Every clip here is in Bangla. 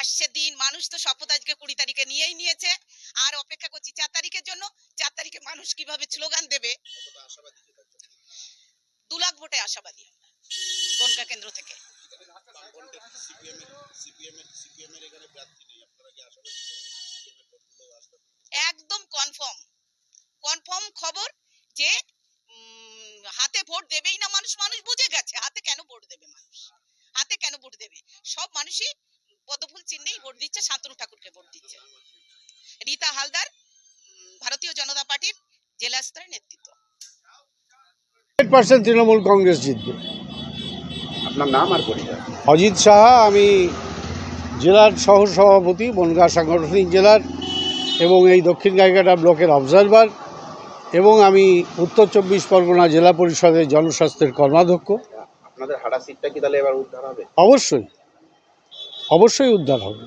আসছে দিন মানুষ তো শপথ আজকে কুড়ি তারিখে নিয়েই নিয়েছে। আর অপেক্ষা করছি চার তারিখের জন্য। চার তারিখে মানুষ কীভাবে স্লোগান দেবে? দু লাখ ভোটে আশাবাদী আমরা কেন্দ্র থেকে। যে হাতে ভোট দেবেই না মানুষ মানুষ বুঝে গেছে। হাতে কেন ভোট দেবে মানুষ? হাতে কেন ভোট দেবে? সব মানুষই পদ্মফুল চিহ্নেই ভোট দিচ্ছে শান্তনু ঠাকুরকে ভোট দিচ্ছে। রীতা হালদার ভারতীয় জনতা পার্টির জেলা স্তরের নেতৃত্ব পার্সেন্ট তৃণমূল কংগ্রেস জিতবে। আপনার নাম আর পরিচয়? অজিত সাহা আমি জেলার সহ সভাপতি বনগাঁ সাংগঠনিক জেলার এবং এই দক্ষিণ গাইঘাটা ব্লকের অবজারভার এবং আমি উত্তর চব্বিশ পরগনা জেলা পরিষদের জনস্বাস্থ্যের কর্মাধ্যক্ষ। আপনাদের হারা সিটটা কি তাহলে এবার উদ্ধার হবে? অবশ্যই। অবশ্যই উদ্ধার হবে।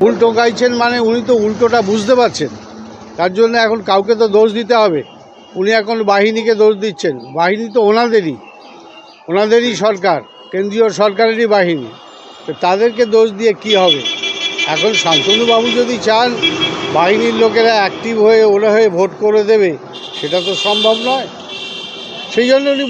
উল্টো গাইছেন মানে উনি তো উল্টোটা বুঝতে পারছেন। তার জন্য এখন কাউকে তো দোষ দিতে হবে। উনি এখন বাহিনীকে দোষ দিচ্ছেন। বাহিনী তো ওনাদেরই। ওনাদেরই সরকার। কেন্দ্রীয় সরকারেরই বাহিনী। তো তাদেরকে দোষ দিয়ে কি হবে? এখন শান্তনুবাবু যদি চান, বাহিনীর লোকেরা অ্যাক্টিভ হয়ে ওরা হয়ে ভোট করে দেবে, সেটা তো সম্ভব নয়। সেই জন্য উনি